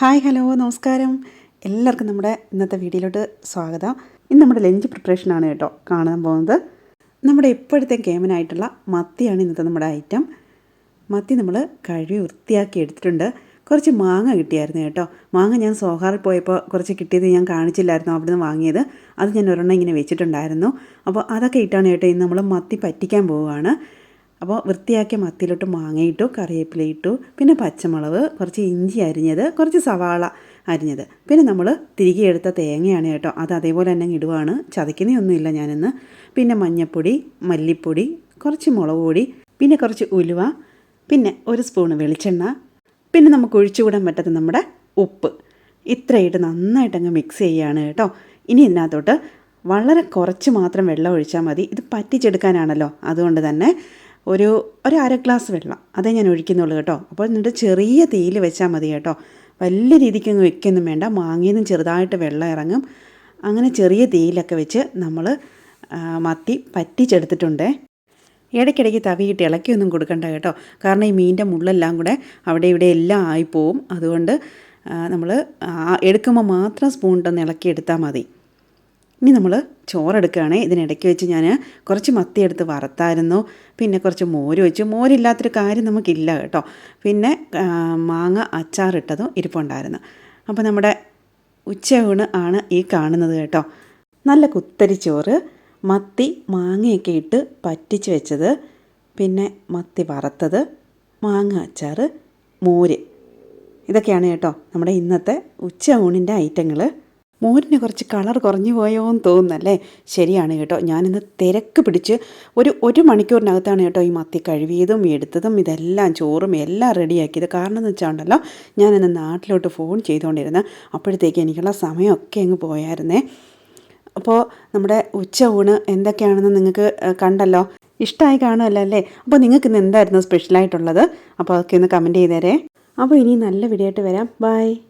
Hi hello നമസ്കാരം. എല്ലാവർക്കും നമ്മുടെ ഇന്നത്തെ വീഡിയോയിലോട്ട് സ്വാഗതം. ഇന്ന് നമ്മുടെ ലഞ്ച് പ്രിപ്പറേഷൻ ആണ് കേട്ടോ കാണാൻ പോകുന്നത്. നമ്മുടെ ഇപ്പോഴത്തെ കേമനായിട്ടുള്ള മത്തിയാണ് ഇന്നത്തെ നമ്മുടെ ഐറ്റം മത്തി നമ്മൾ കഴുകി വൃത്തിയാക്കി എടുത്തിട്ടുണ്ട്. കുറച്ച് മാങ്ങ കിട്ടിയായിരുന്നു കേട്ടോ. മാങ്ങ ഞാൻ സോഹാറിൽ പോയപ്പോൾ കുറച്ച് കിട്ടിയത് ഞാൻ കാണിച്ചില്ലായിരുന്നു അവിടെ നിന്ന് വാങ്ങിയത്. അത് ഞാൻ ഒരെണ്ണം ഇങ്ങനെ വെച്ചിട്ടുണ്ടായിരുന്നു. അപ്പോൾ അതൊക്കെ ഇട്ടാണ് കേട്ടോ ഇന്ന് നമ്മൾ മത്തി പറ്റിക്കാൻ പോവുകയാണ്. അപ്പോൾ വൃത്തിയാക്കിയ മത്തിയിലോട്ട് മാങ്ങയിട്ടു കറിവേപ്പിലയിട്ടു പിന്നെ പച്ചമുളക് കുറച്ച് ഇഞ്ചി അരിഞ്ഞത് കുറച്ച് സവാള അരിഞ്ഞത്. പിന്നെ നമ്മൾ തിരികെ എടുത്ത തേങ്ങയാണ് കേട്ടോ അത് അതേപോലെ തന്നെ ഇടുവാണ്. ചതയ്ക്കുന്നൊന്നുമില്ല ഞാനിന്ന്. പിന്നെ മഞ്ഞൾപ്പൊടി മല്ലിപ്പൊടി കുറച്ച് മുളക് പൊടി പിന്നെ കുറച്ച് ഉലുവ പിന്നെ ഒരു സ്പൂണ് വെളിച്ചെണ്ണ പിന്നെ നമുക്ക് ഒഴിച്ചുകൂടാൻ പറ്റാത്ത നമ്മുടെ ഉപ്പ്. ഇത്രയായിട്ട് നന്നായിട്ട് അങ്ങ് മിക്സ് ചെയ്യുകയാണ് കേട്ടോ. ഇനി ഇതിനകത്തോട്ട് വളരെ കുറച്ച് മാത്രം വെള്ളം ഒഴിച്ചാൽ മതി. ഇത് പറ്റിച്ചെടുക്കാനാണല്ലോ. അതുകൊണ്ട് തന്നെ ഒരു ഒരു അര ഗ്ലാസ് വെള്ളം. അതേ ഞാൻ ഒഴിക്കുന്നുള്ളൂ കേട്ടോ. അപ്പോൾ എന്നിട്ട് ചെറിയ തീയിൽ വെച്ചാൽ മതി കേട്ടോ. വലിയ രീതിക്കൊന്നും വെക്കൊന്നും വേണ്ട. മാങ്ങയിൽ ചെറുതായിട്ട് വെള്ളം ഇറങ്ങും. അങ്ങനെ ചെറിയ തീയിലൊക്കെ വെച്ച് നമ്മൾ മത്തി പറ്റിച്ചെടുത്തിട്ടുണ്ടേ. ഇടയ്ക്കിടയ്ക്ക് തവിയിട്ട് ഇളക്കിയൊന്നും കൊടുക്കണ്ട കേട്ടോ. കാരണം ഈ മീനിന്റെ മുള്ളെല്ലാം കൂടെ അവിടെ ഇവിടെ എല്ലാം ആയിപ്പോവും. അതുകൊണ്ട് നമ്മൾ എടുക്കുമ്പോൾ മാത്രം സ്പൂണിട്ടൊന്ന് ഇളക്കിയെടുത്താൽ മതി. ഇനി നമ്മൾ ചോറെടുക്കുകയാണ്. ഇതിനിടയ്ക്ക് വെച്ച് ഞാൻ കുറച്ച് മത്തി എടുത്ത് വറുത്തായിരുന്നു. പിന്നെ കുറച്ച് മോര് വെച്ചു. മോരില്ലാത്തൊരു കാര്യം നമുക്കില്ല കേട്ടോ. പിന്നെ മാങ്ങ അച്ചാറിട്ടതും ഇരിപ്പുണ്ടായിരുന്നു. അപ്പോൾ നമ്മുടെ ഉച്ചയൂണ് ആണ് ഈ കാണുന്നത് കേട്ടോ. നല്ല കുത്തരി ചോറ് മത്തി മാങ്ങയൊക്കെ ഇട്ട് പറ്റിച്ച് വെച്ചത്. പിന്നെ മത്തി വറുത്തത് മാങ്ങ അച്ചാർ മോര്. ഇതൊക്കെയാണ് കേട്ടോ നമ്മുടെ ഇന്നത്തെ ഉച്ച ഊണിന്റെ ഐറ്റങ്ങൾ മോരിന് കുറച്ച് കളർ കുറഞ്ഞു പോയോ എന്ന് തോന്നുന്നല്ലേ? ശരിയാണ് കേട്ടോ. ഞാനിന്ന് തിരക്ക് പിടിച്ച് ഒരു ഒരു മണിക്കൂറിനകത്താണ് കേട്ടോ ഈ മത്തി കഴുകിയതും എടുത്തതും ഇതെല്ലാം ചോറും എല്ലാം റെഡിയാക്കിയത്. കാരണം എന്ന് വെച്ചാണ്ടല്ലോ ഞാനിന്ന് നാട്ടിലോട്ട് ഫോൺ ചെയ്തുകൊണ്ടിരുന്നത് അപ്പോഴത്തേക്ക് എനിക്കുള്ള സമയമൊക്കെ അങ്ങ് പോയായിരുന്നേ. അപ്പോൾ നമ്മുടെ ഉച്ച ഊണ് എന്തൊക്കെയാണെന്ന് നിങ്ങൾക്ക് കണ്ടല്ലോ. ഇഷ്ടമായി കാണുമല്ലോ അല്ലേ? അപ്പോൾ നിങ്ങൾക്ക് ഇന്ന് എന്തായിരുന്നു സ്പെഷ്യലായിട്ടുള്ളത്? അപ്പോൾ അതൊക്കെ ഒന്ന് കമന്റ് ചെയ്തേരേ. അപ്പോൾ ഇനി നല്ല വീഡിയോ ആയിട്ട് വരാം. ബൈ.